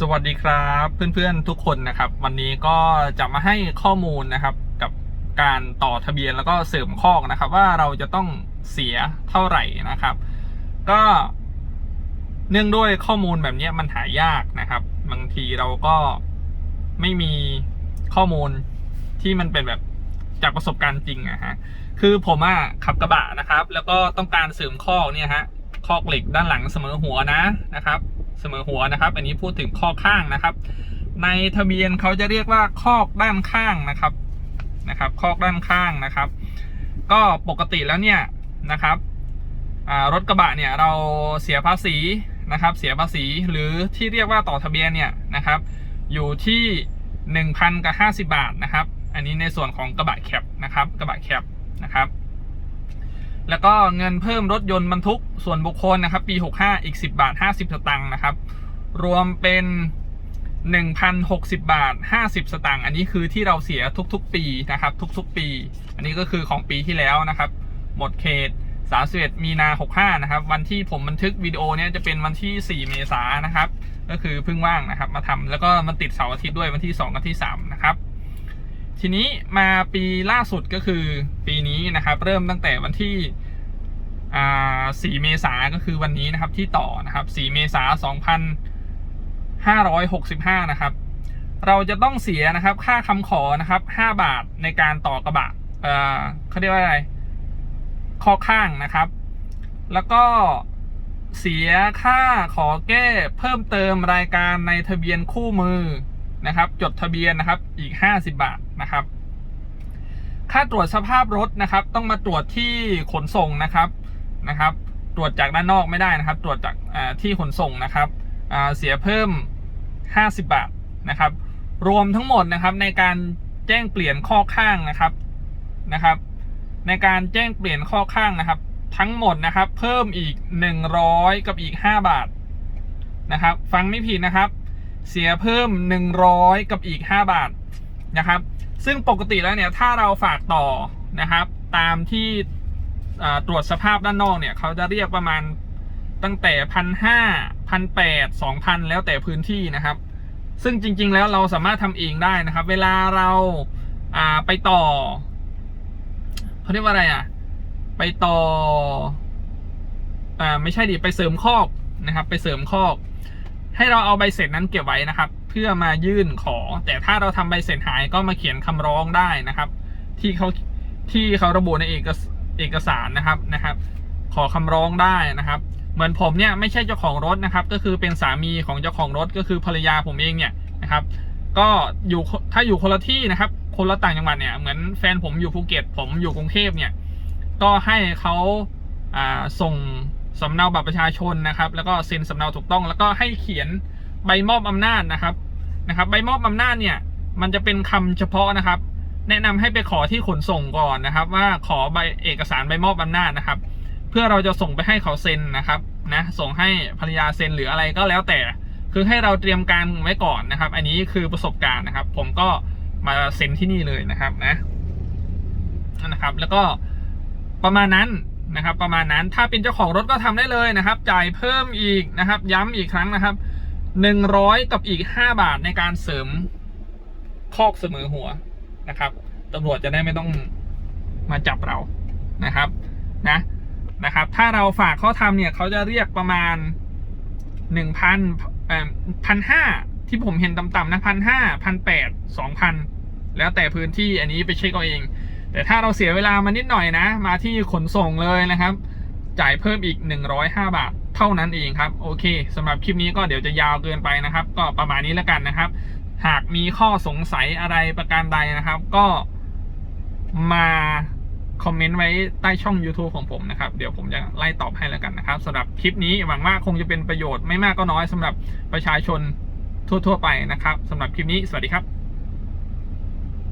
สวัสดีครับเพื่อนๆทุกคนนะครับ วันนี้ก็จะมาให้ข้อมูลนะครับกับการต่อทะเบียนแล้วก็เสริมคอกนะครับ ว่าเราจะต้องเสียเท่าไหร่นะครับ ก็เนื่องด้วยข้อมูลแบบนี้มันหายากนะครับ บางทีเราก็ไม่มีข้อมูลที่มันเป็นแบบจากประสบการณ์จริงอะฮะคือผมอะขับกระบะนะครับ แล้วก็ต้องการเสริมคอเนี่ยฮะคอเหล็กด้านหลังเสมอหัวนะนะครับ เสมอหัวนะครับ อันนี้พูดถึงข้อข้างนะครับ ในทะเบียนเขาจะเรียกว่าคอกด้านข้างนะครับนะครับ คอกด้านข้างนะครับ ก็ปกติแล้วเนี่ยนะครับรถกระบะเนี่ยเราเสียภาษีนะครับ เสียภาษีหรือที่เรียกว่าต่อทะเบียนเนี่ยนะครับ อยู่ที่หนึ่งพันกับห้าสิบาทนะครับ อันนี้ในส่วนของกระบะแคปนะครับ กระบะแคปนะครับ แล้วก็เงินเพิ่มรถยนต์บรรทุกส่วนบุคคลนะครับ ปี 65 อีก 10 บาท 50 สตางค์นะครับ รวมเป็น 1,060 บาท 50 สตางค์อันนี้คือที่เราเสียทุกๆ ปีนะครับ ทุกๆ ปี อันนี้ก็คือของปีที่แล้วนะครับ หมดเขต 31 มีนา 65 นะครับ วันที่ผมบันทึกวิดีโอเนี้ยจะเป็นวันที่ 4 เมษายนนะครับ ก็คือเพิ่งว่างนะครับ มาทำแล้วก็มันติดเสาร์อาทิตย์ด้วยวันที่ 2 กับที่ 3 นะครับ ทีนี้มาปีล่าสุดก็คือปีนี้นะครับ เริ่มตั้งแต่วันที่4เมษาก็คือวันนี้นะครับที่ต่อนะครับ4เมษา2565นะครับ เราจะต้องเสียนะครับ ค่าคำขอนะครับ 5 บาทในการต่อกระบะเอ่อเขาเรียกว่าอะไรข้อข้างนะครับ แล้วก็เสียค่าขอแก้เพิ่มเติมรายการในทะเบียนคู่มือ นะครับ จดทะเบียนนะครับอีก 50 บาทนะครับ ค่าตรวจสภาพรถนะครับ ต้องมาตรวจที่ขนส่งนะครับนะครับ ตรวจจากด้านนอกไม่ได้นะครับ ตรวจจากที่ขนส่งนะครับเสียเพิ่ม 50 บาทนะครับ รวมทั้งหมดนะครับในการแจ้งเปลี่ยนข้อข้างนะครับนะครับ ในการแจ้งเปลี่ยนข้อข้างนะครับ ทั้งหมดนะครับ เพิ่มอีก 100 กับอีก 5 บาทนะครับ ฟังไม่ผิดนะครับ เสียเพิ่ม 100 กับอีก 5 บาทนะครับ ซึ่งปกติแล้วเนี่ยถ้าเราฝากต่อนะครับ ตามที่ตรวจสภาพด้านนอกเนี่ยเขาจะเรียกประมาณตั้งแต่พันห้าพันแปดสองพันแล้วแต่พื้นที่นะครับ ซึ่งจริง ๆ แล้วเราสามารถทำเองได้นะครับ เวลาเราาไปต่อเขาเรียกว่าอะไรอะ ไปต่ออ่าไม่ใช่ดิไปเสริมคอกนะครับ ไปเสริมคอก ให้เราเอาใบเสร็จนั้นเก็บไว้นะครับ เพื่อมายื่นขอ แต่ถ้าเราทำใบเสร็จหายก็มาเขียนคำร้องได้นะครับ ที่เขาที่เขาระบุในเอกสเอกสารนะครับนะครับ ขอคำร้องได้นะครับ เหมือนผมเนี่ยไม่ใช่เจ้าของรถนะครับ ก็คือเป็นสามีของเจ้าของรถก็คือภรรยาผมเองเนี่ยนะครับ ก็อยู่ถ้าอยู่คนละที่นะครับ คนละต่างจังหวัดเนี่ยเหมือนแฟนผมอยู่ภูเก็ต ผมอยู่กรุงเทพเนี่ยก็ให้เขาส่ง สำเนาบัตรประชาชนนะครับ แล้วก็เซ็นสำเนาถูกต้อง แล้วก็ให้เขียนใบมอบอำนาจนะครับนะครับ ใบมอบอำนาจเนี่ยมันจะเป็นคำเฉพาะนะครับ แนะนำให้ไปขอที่ขนส่งก่อนนะครับ ว่าขอใบเอกสารใบมอบอำนาจนะครับ เพื่อเราจะส่งไปให้เขาเซ็นนะครับนะส่งให้ภรรยาเซ็นหรืออะไรก็แล้วแต่ คือให้เราเตรียมการไว้ก่อนนะครับ อันนี้คือประสบการณ์นะครับ ผมก็มาเซ็นที่นี่เลยนะครับนะนะครับ แล้วก็ประมาณนั้น นะครับ ประมาณนั้นถ้าเป็นเจ้าของรถก็ทำได้เลยนะครับ จ่ายเพิ่มอีกนะครับ ย้ำอีกครั้งนะครับหนึ่งร้อยกับอีกห้าบาทในการเสริมคอกเสมอหัวนะครับตำรวจจะได้ไม่ต้องมาจับเรานะครับนะนะครับ ถ้าเราฝากเขาทำเนี่ยเขาจะเรียกประมาณหนึ่งพันเออพันห้าที่ผมเห็นต่ำๆนะพันห้าพันแปดสองพันแล้วแต่พื้นที่อันนี้ไปเช็คเอาเอง แต่ถ้าเราเสียเวลามานิดหน่อยนะ มาที่ขนส่งเลยนะครับ จ่ายเพิ่มอีก 105 บาท เท่านั้นเองครับ โอเคสำหรับคลิปนี้ก็เดี๋ยวจะยาวเกินไปนะครับ ก็ประมาณนี้แล้วกันนะครับ หากมีข้อสงสัยอะไรประการใดนะครับ ก็มาคอมเมนต์ไว้ใต้ช่อง YouTube ของผมนะครับ เดี๋ยวผมจะไล่ตอบให้แล้วกันนะครับสำหรับคลิปนี้หวังว่าคงจะเป็นประโยชน์ไม่มากก็น้อยสำหรับประชาชนทั่ว ๆ ไปนะครับสำหรับคลิปนี้สวัสดีครับ